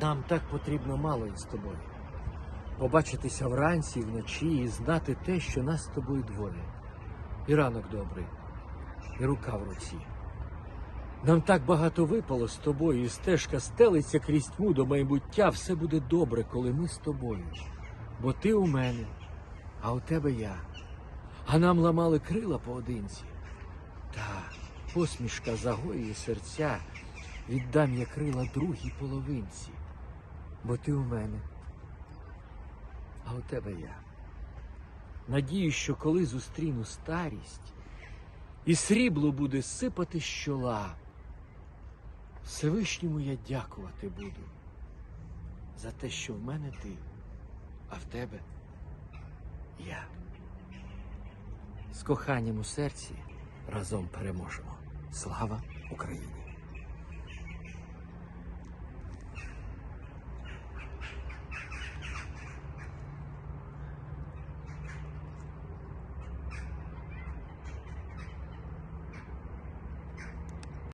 Нам так потрібно мало із тобою. Побачитися вранці, і вночі і знати те, що нас з тобою двоє. І ранок добрий, і рука в руці. Нам так багато випало з тобою, і стежка стелиться крізь тьму до майбуття. Все буде добре, коли ми з тобою. Бо ти у мене, а у тебе я. А нам ламали крила поодинці. Та посмішка загоює серця, віддам я крила другій половинці. Бо ти у мене, а у тебе я. Надію, що коли зустріну старість, і срібло буде сипати з чола. Всевишньому я дякувати буду за те, що в мене ти, а в тебе я. З коханням у серці разом переможемо. Слава Україні!